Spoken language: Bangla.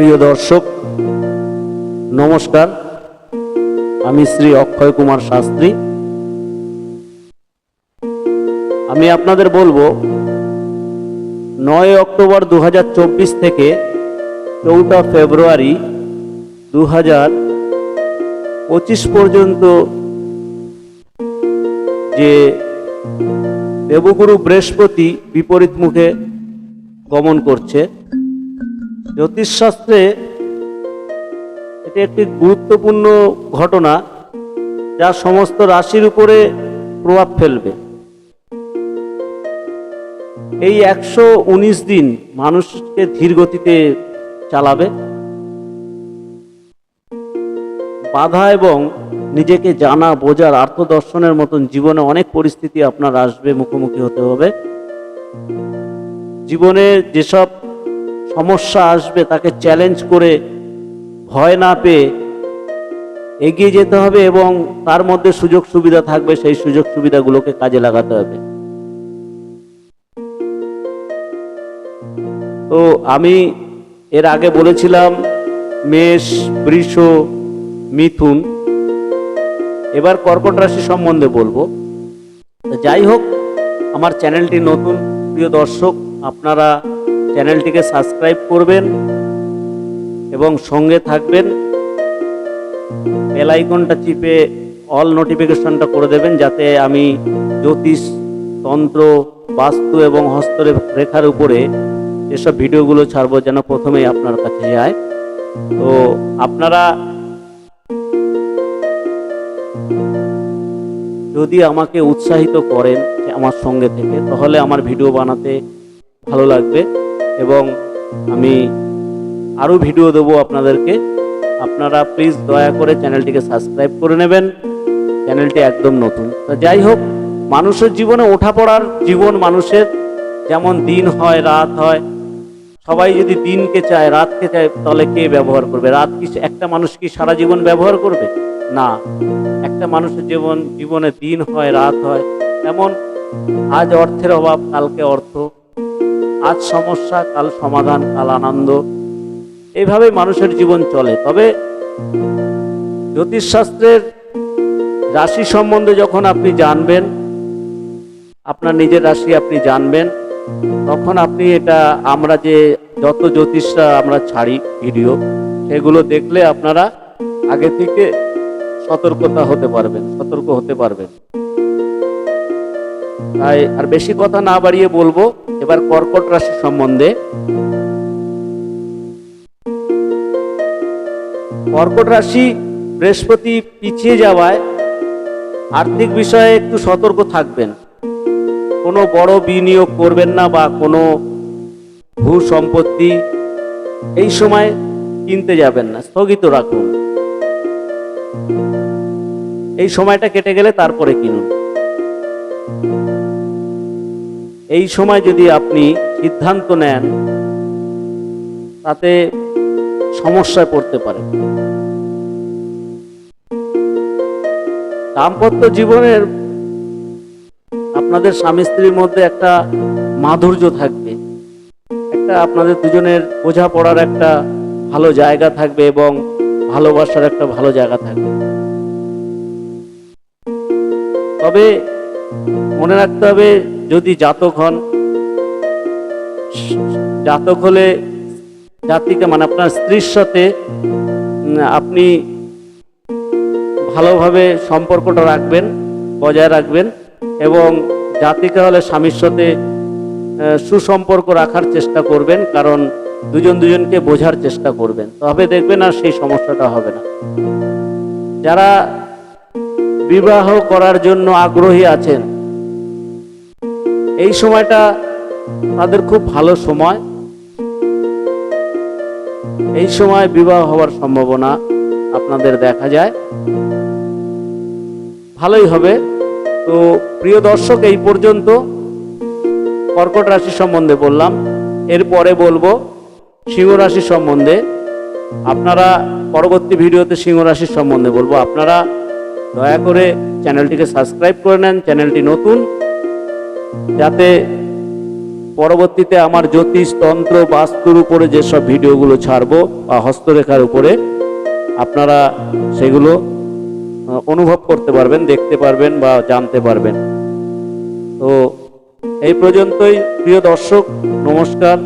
প্রিয় দর্শক, নমস্কার। আমি শ্রী অক্ষয় কুমার শাস্ত্রী। আমি আপনাদের বলব, নয় অক্টোবর দু হাজার চব্বিশ থেকে চৌঠা ফেব্রুয়ারি দু পঁচিশ পর্যন্ত যে দেবগুরু বৃহস্পতি বিপরীত মুখে গমন করছে জ্যোতিষশাস্ত্রে এটি একটি গুরুত্বপূর্ণ ঘটনা যা সমস্ত রাশির উপরে প্রভাব ফেলবে। এই একশো উনিশ দিন মানুষকে ধীর গতিতে চালাবে। বাধা এবং নিজেকে জানা, বোঝার, আত্মদর্শনের মতন জীবনে অনেক পরিস্থিতি আপনার আসবে, মুখোমুখি হতে হবে। জীবনে যেসব সমস্যা আসবে, তাকে চ্যালেঞ্জ করে ভয় না পেয়ে এগিয়ে যেতে হবে এবং তার মধ্যে সুযোগ সুবিধা থাকবে, সেই সুযোগ সুবিধাগুলোকে কাজে লাগাতে হবে। তো আমি এর আগে বলেছিলাম, মেষ, বৃষ, মিথুন, এবার কর্কট রাশি সম্বন্ধে বলব। যাই হোক, আমার চ্যানেলটি নতুন, প্রিয় দর্শক, আপনারা চ্যানেলটিকে সাবস্ক্রাইব করবেন এবং সঙ্গে থাকবেন। বেল আইকনটা চিপে অল নোটিফিকেশনটা করে দেবেন যাতে আমি জ্যোতিষ, তন্ত্র, বাস্তু এবং হস্তরেখার উপরে যেসব ভিডিওগুলো ছাড়বো যেন প্রথমেই আপনার কাছে যায়। তো আপনারা যদি আমাকে উৎসাহিত করেন আমার সঙ্গে থেকে, তাহলে আমার ভিডিও বানাতে ভালো লাগবে। এবং আমি আরও ভিডিও দেবো আপনাদেরকে। আপনারা প্লিজ দয়া করে চ্যানেলটিকে সাবস্ক্রাইব করে নেবেন। চ্যানেলটি একদম নতুন। তো যাই হোক, মানুষের জীবনে ওঠা পড়ার জীবন মানুষের। যেমন দিন হয়, রাত হয়। সবাই যদি দিনকে চায়, রাতকে চায়, তাহলে কে ব্যবহার করবে? রাত কি একটা মানুষ কি সারা জীবন ব্যবহার করবে? না। একটা মানুষের জীবন, জীবনে দিন হয়, রাত হয়। তেমন আজ অর্থের অভাব, কালকে অর্থ। আজ সমস্যা, কাল সমাধান, কাল আনন্দ। এইভাবে মানুষের জীবন চলে। তবে জ্যোতিষশাস্ত্রের রাশি সম্বন্ধে যখন আপনি জানবেন, আপনার নিজের রাশি আপনি জানবেন, তখন আপনি এটা আমরা যে যত জ্যোতিষরা আমরা ছাড়ি ভিডিও, সেগুলো দেখলে আপনারা আগে থেকে সতর্কতা হতে পারবেন, সতর্ক হতে পারবেন। তাই আর বেশি কথা না বাড়িয়ে বলব, এবার কর্কট রাশি সম্বন্ধে। কর্কট রাশি বৃহস্পতি পিছিয়ে যাওয়ায় আর্থিক বিষয়ে একটু সতর্ক থাকবেন। কোনো বড় বিনিয়োগ করবেন না বা কোনো ভূ সম্পত্তি এই সময় কিনতে যাবেন না, স্থগিত রাখুন। এই সময়টা কেটে গেলে তারপরে কিনুন। এই সময় যদি আপনি সিদ্ধান্ত নেন, তাতে সমস্যায় পড়তে পারেন। দাম্পত্য জীবনের আপনাদের স্বামী স্ত্রীর মধ্যে একটা মাধুর্য থাকবে। একটা আপনাদের দুজনের বোঝাপড়ার একটা ভালো জায়গা থাকবে এবং ভালোবাসার একটা ভালো জায়গা থাকবে। তবে মনে রাখতে হবে যদি জাতক হন, জাতক হলে জাতিকে মানে আপনার স্ত্রীর সাথে আপনি ভালোভাবে সম্পর্কটা রাখবেন, বজায় রাখবেন এবং জাতিকে হলে স্বামীর সাথে সুসম্পর্ক রাখার চেষ্টা করবেন, কারণ দুজন দুজনকে বোঝার চেষ্টা করবেন। তবে দেখবেন আর সেই সমস্যাটা হবে না। যারা বিবাহ করার জন্য আগ্রহী আছেন এই সময়টা তাদের খুব ভালো সময়। এই সময় বিবাহ হওয়ার সম্ভাবনা আপনাদের দেখা যায়। ভালোই হবে। তো প্রিয় দর্শক, এই পর্যন্ত কর্কট রাশি সম্বন্ধে বললাম। এরপরে বলব সিংহ রাশি সম্বন্ধে। আপনারা পরবর্তী ভিডিওতে সিংহ রাশির সম্বন্ধে বলব। আপনারা দয়া করে চ্যানেলটিকে সাবস্ক্রাইব করে নেন। চ্যানেলটি নতুন। যাতে পরবর্তীতে আমার জ্যোতিষ, তন্ত্র, বাস্তুর উপরে যেসব ভিডিওগুলো ছাড়বো বা হস্তরেখার উপরে, আপনারা সেগুলো অনুভব করতে পারবেন, দেখতে পারবেন বা জানতে পারবেন। তো এই পর্যন্তই, প্রিয় দর্শক, নমস্কার।